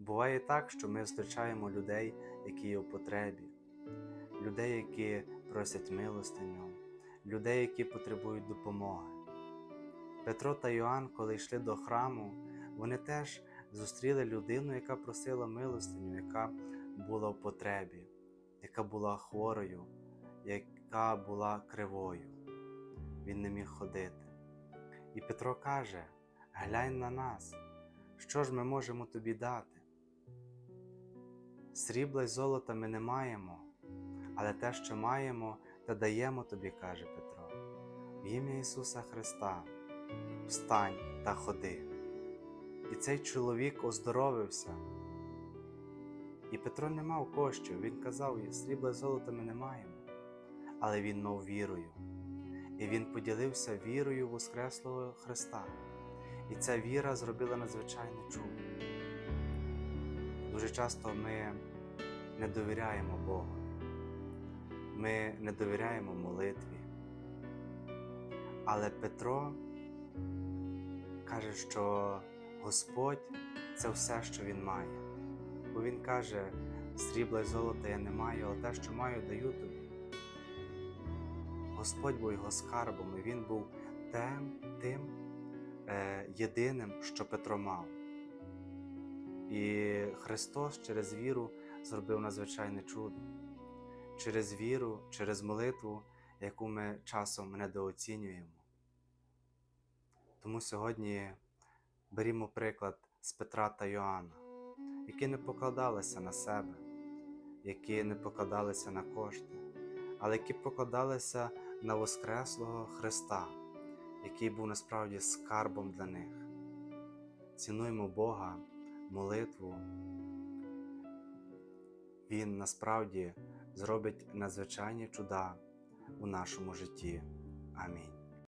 Буває так, що ми зустрічаємо людей, які є в потребі, людей, які просять милостиню, людей, які потребують допомоги. Петро та Йоанн, коли йшли до храму, вони теж зустріли людину, яка просила милостиню, яка була в потребі, яка була хворою, яка була кривою. Він не міг ходити. І Петро каже: глянь на нас, що ж ми можемо тобі дати? Срібла й золота ми не маємо, але те, що маємо, те даємо тобі, каже Петро. В ім'я Ісуса Христа, встань та ходи. І цей чоловік оздоровився. І Петро не мав коштів, він казав, срібла й золота ми не маємо, але він мав вірою. І він поділився вірою Воскреслого Христа. І ця віра зробила надзвичайне чудо. Дуже часто ми не довіряємо Богу, ми не довіряємо молитві. Але Петро каже, що Господь це все, що Він має. Бо Він каже, срібла й золота я не маю, але те, що маю, даю тобі. Господь був його скарбом, і він був тим, тим е, єдиним, що Петро мав. І Христос через віру зробив надзвичайне чудо. Через віру, через молитву, яку ми часом недооцінюємо. Тому сьогодні берімо приклад з Петра та Йоанна, які не покладалися на себе, які не покладалися на кошти, але які покладалися на Воскреслого Христа, який був насправді скарбом для них. Цінуємо Бога, молитву. Він насправді зробить надзвичайні чуда у нашому житті. Амінь.